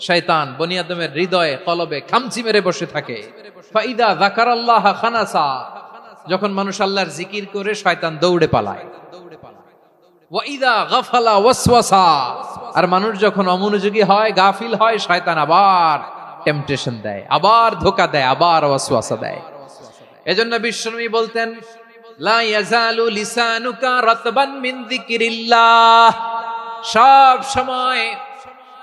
শয়তান বনি আদমের হৃদয়ে, কলবে খামচি মেরে বসে থাকে। ফাইদা যাকারাল্লাহ খানাসা। যখন মানুষ আল্লাহর জিকির করে, শয়তান দৌড়ে পালায়। ওয়াইদা গাফালা ওয়াসওয়াসা। আর মানুষ যখন অমনোযোগী হয়, গাফিল হয়, শয়তান আবার টেম্পটেশন দেয়, আবার ধোকা দেয়, আবার ওয়াসওয়াসা দেয়। এজন্য বিশ্বনবী বলতেন, লা ইয়াজালু লিসানুকা রাতবান মিন যিকিরিল্লাহ। সব সময়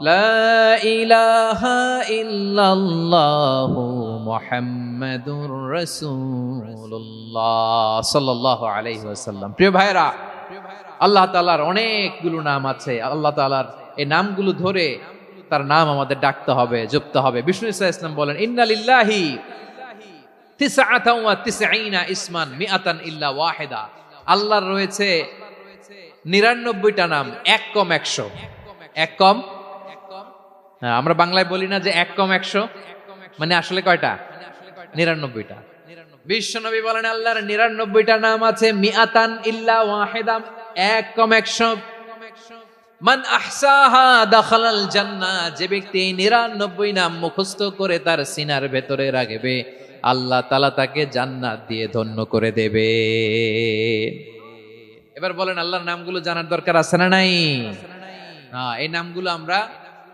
লা ইলাহা ইল্লাল্লাহ মুহাম্মাদুর রাসূলুল্লাহ সাল্লাল্লাহু আলাইহি ওয়াসাল্লাম। প্রিয় ভাইরা আল্লাহ তাআলার অনেকগুলো নাম আছে। আল্লাহ তাআলার এই নামগুলো ধরে তার নাম আমাদের ডাকতে হবে, জপতে হবে। বিষ্ণু ইসা ইসলাম বলেন ইন্নালিল্লাহি তিসআতাও ওয়া তিসঈনা ইসমান মিআতান ইল্লা ওয়াহিদা। আল্লাহর রয়েছে নিরানব্বইটা নাম, এক কম একশো। এক কম আমরা বাংলায় বলি না যে এক কম একশো। মানে আসলে কয়টা? নিরানব্বইটা। বিশ্বনবী বলেন, আল্লাহর নিরানব্বইটা নাম আছে মিয়াতান ইল্লা ওয়াহিদা, এক কম একশো। মান আহসাহা দাখালাল জান্নাহ, যে ব্যক্তি এই নিরানব্বই নাম মুখস্থ করে তার সিনার ভেতরে রাখবে, আল্লাহ তালা তাকে জান্নাত দিয়ে ধন্য করে দেবে। এবার বলেন, আল্লাহর নামগুলো জানার দরকার আছে না নাই? হ্যাঁ এই নামগুলো আমরা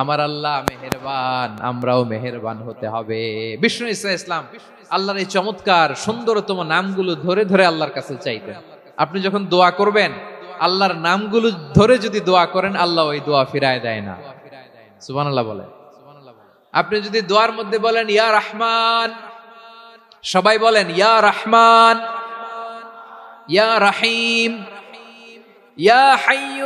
আমার আল্লাহ মেহেরবান, আমরাও মেহেরবান হতে হবে। বিষ্ণু ইসা ইসলাম, আল্লাহর এই চমৎকার, সুন্দরতম নামগুলো ধরে ধরে আল্লাহর কাছে চাইতেন। আপনি যখন দোয়া করবেন, আল্লাহর নামগুলো ধরে যদি দোয়া করেন, আল্লাহ ওই দোয়া ফিরায় দেয় না। সুবান আল্লাহ বলে আপনি যদি দোয়ার মধ্যে বলেন, ইয়া রহমান সবাই বলেন, ইয়া রহমান ইয়া রাহিম ইয়া হাইয়ু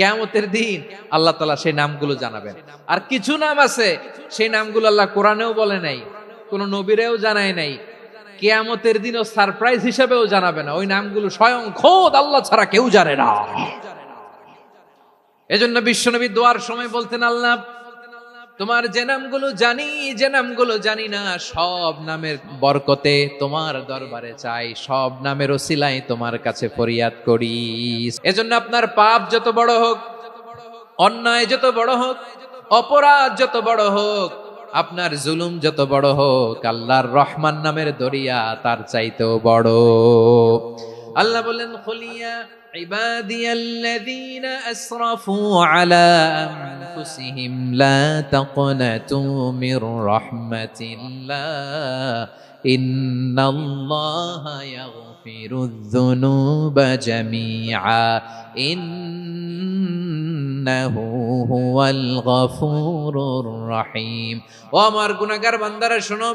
কেমতের দিন আল্লাহ তালা সেই নামগুলো জানাবেন। আর কিছু নাম আছে, সেই নামগুলো আল্লাহ কোরআনেও বলে নাই, কোন নবীরেও জানায় নাই। কেয়ামতের দিনও সারপ্রাইজ হিসেবেও জানাবে না। ওই নামগুলো স্বয়ং খোদ আল্লাহ ছাড়া কেউ জানে না। এজন্য বিশ্বনবী দোয়ার সময় বলতেন, আল্লাহ তোমার যে নামগুলো জানি, যে নামগুলো জানি না, সব নামের বরকতে তোমার দরবারে চাই, সব নামের ওসিলাই তোমার কাছে ফরিয়াদ করি। এজন্য আপনার পাপ যত বড় হোক, অন্যায় যত বড় হোক, অপরাধ যত বড় হোক, আপনার জুলুম যত বড় হোক, আল্লাহর রহমান নামের দরিয়া তার চাইতেও বড়। আল্লাহ বলেন খলিয়া ইবাদিয়াল্লাযীনা আসরাফু আলা আনফুসিহিম, লা তাকনাতু মির রাহমাতিল্লাহ। ইন্নাল্লাহা ইয়াগফিরুয যুনুবা জামিআ। ইন্নাহু হুয়াল গফুরুর রহিম। ও আমার গুনাহগার বান্দারা, শোনো।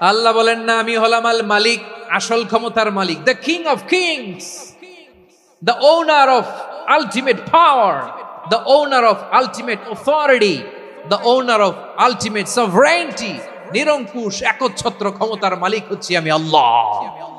আল্লাহ বলেন, না, আমি হলাম আল মালিক, আসল ক্ষমতার মালিক the king of kings the owner of ultimate power the owner of ultimate authority the owner of ultimate sovereignty নিরঙ্কুশ, একচ্ছত্র ক্ষমতার মালিক হচ্ছে আমি আল্লাহ আমি আল্লাহ।